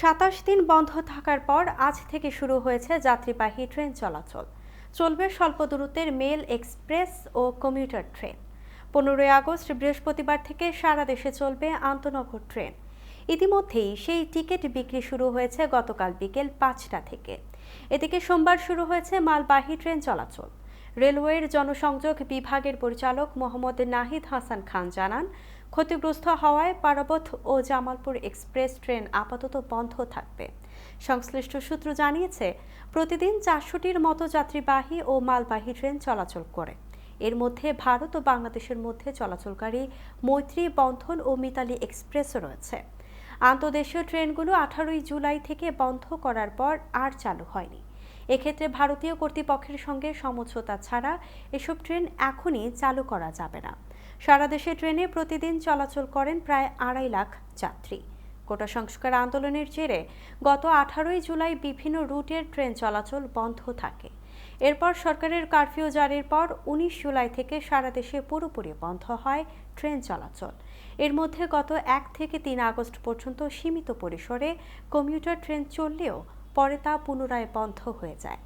সাতাশ দিন বন্ধ থাকার পর আজ থেকে শুরু হয়েছে যাত্রীবাহী ট্রেন চলাচল। চলবে স্বল্প দূরত্বের মেল এক্সপ্রেস ও কমিউটার ট্রেন। পনেরোই আগস্ট বৃহস্পতিবার থেকে সারা দেশে চলবে আন্তনগর ট্রেন। ইতিমধ্যেই সেই টিকিট বিক্রি শুরু হয়েছে গতকাল বিকেল পাঁচটা থেকে। এদিকে সোমবার শুরু হয়েছে মালবাহী ট্রেন চলাচল। রেলওয়ের জনসংযোগ বিভাগের পরিচালক মোহাম্মদ নাহিদ হাসান খান জানান ক্ষতিগ্রস্ত হওয়ায় পারাবত ও জামালপুর এক্সপ্রেস ট্রেন আপাতত বন্ধ থাকবে। সংশ্লিষ্ট সূত্র জানিয়েছে, প্রতিদিন চারশোটির মতো যাত্রীবাহী ও মালবাহী ট্রেন চলাচল করে। এর মধ্যে ভারত ও বাংলাদেশের মধ্যে চলাচলকারী মৈত্রী, বন্ধন ও মিতালি এক্সপ্রেসও রয়েছে। আন্তদেশীয় ট্রেনগুলো আঠারোই জুলাই থেকে বন্ধ করার পর আর চালু হয়নি। এক্ষেত্রে ভারতীয় কর্তৃপক্ষের সঙ্গে সমঝোতা ছাড়া এসব ট্রেন এখনই চালু করা যাবে না। সারা দেশে ট্রেনে প্রতিদিন চলাচল করেন প্রায় আড়াই লাখ যাত্রী। কোটা সংস্কার আন্দোলনের জেরে গত আঠারোই জুলাই বিভিন্ন রুটের ট্রেন চলাচল বন্ধ থাকে। এরপর সরকারের কারফিউ জারির পর উনিশ জুলাই থেকে সারা দেশে পুরোপুরি বন্ধ হয় ট্রেন চলাচল। এর মধ্যে গত এক থেকে তিন আগস্ট পর্যন্ত সীমিত পরিসরে কমিউটার ট্রেন চললেও পরে তা পুনরায় বন্ধ হয়ে যায়।